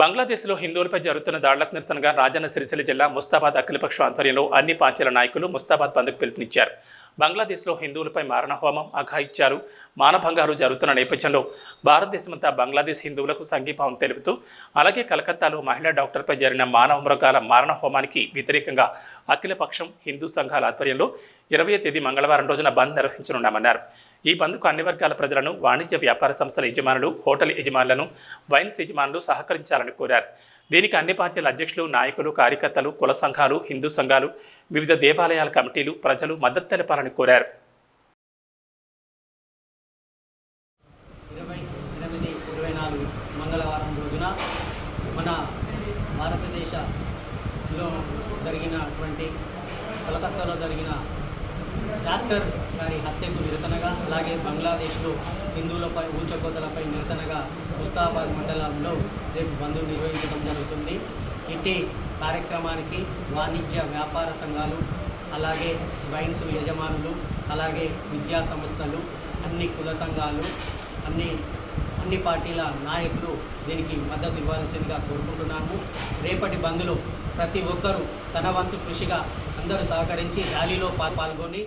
బంగ్లాదేశ్లో హిందువులపై జరుగుతున్న దాడులకు నిరసనగా రాజన్న సిరిసిల్ల జిల్లా ముస్తాబాద్ అఖిలపక్ష ఆధ్వర్యంలో అన్ని పార్టీల నాయకులు ముస్తాబాద్ బంద్కు పిలుపునిచ్చారు. బంగ్లాదేశ్లో హిందువులపై మారణహోమం అఘాయిచ్చారు మానభంగారు జరుగుతున్న నేపథ్యంలో భారతదేశమంతా బంగ్లాదేశ్ హిందువులకు సంఘీభావం తెలుపుతూ అలాగే కలకత్తాలో మహిళా డాక్టర్పై జరిగిన మానవ మృగాల మారణ హోమానికి వ్యతిరేకంగా అఖిలపక్షం హిందూ సంఘాల ఆధ్వర్యంలో ఇరవై తేదీ మంగళవారం రోజున బంద్ నిర్వహించనున్నామన్నారు. ఈ బంద్కు అన్ని వర్గాల ప్రజలను వాణిజ్య వ్యాపార సంస్థల యజమానులు హోటల్ యజమానులను వైన్స్ యజమానులు సహకరించాలని కోరారు. దీనికి అన్ని పార్టీల అధ్యక్షులు నాయకులు కార్యకర్తలు కుల సంఘాలు హిందూ సంఘాలు వివిధ దేవాలయాల కమిటీలు ప్రజలు మద్దతు తెలపాలని కోరారు. ఇరవై నాలుగు మంగళవారం రోజున మన భారతదేశంలో జరిగినటువంటి కలకత్తాలో జరిగిన డాక్టర్ గారి హత్యకు నిరసనగా అలాగే బంగ్లాదేశ్లో హిందువులపై ఊచకోతలపై నిరసనగా ముస్తాబాద్ మండలంలో రేపు బంద్ నిర్వహించడం జరుగుతుంది. ఇట్టి కార్యక్రమానికి వాణిజ్య వ్యాపార సంఘాలు అలాగే వైన్స్ యజమానులు అలాగే విద్యా సంస్థలు అన్ని కుల సంఘాలు అన్ని అన్ని పార్టీల నాయకులు దీనికి మద్దతు ఇవ్వాల్సిందిగా కోరుకుంటున్నాము. రేపటి బంద్లో ప్రతి ఒక్కరూ తన వంతు కృషిగా అందరూ సహకరించి ర్యాలీలో పాల్గొని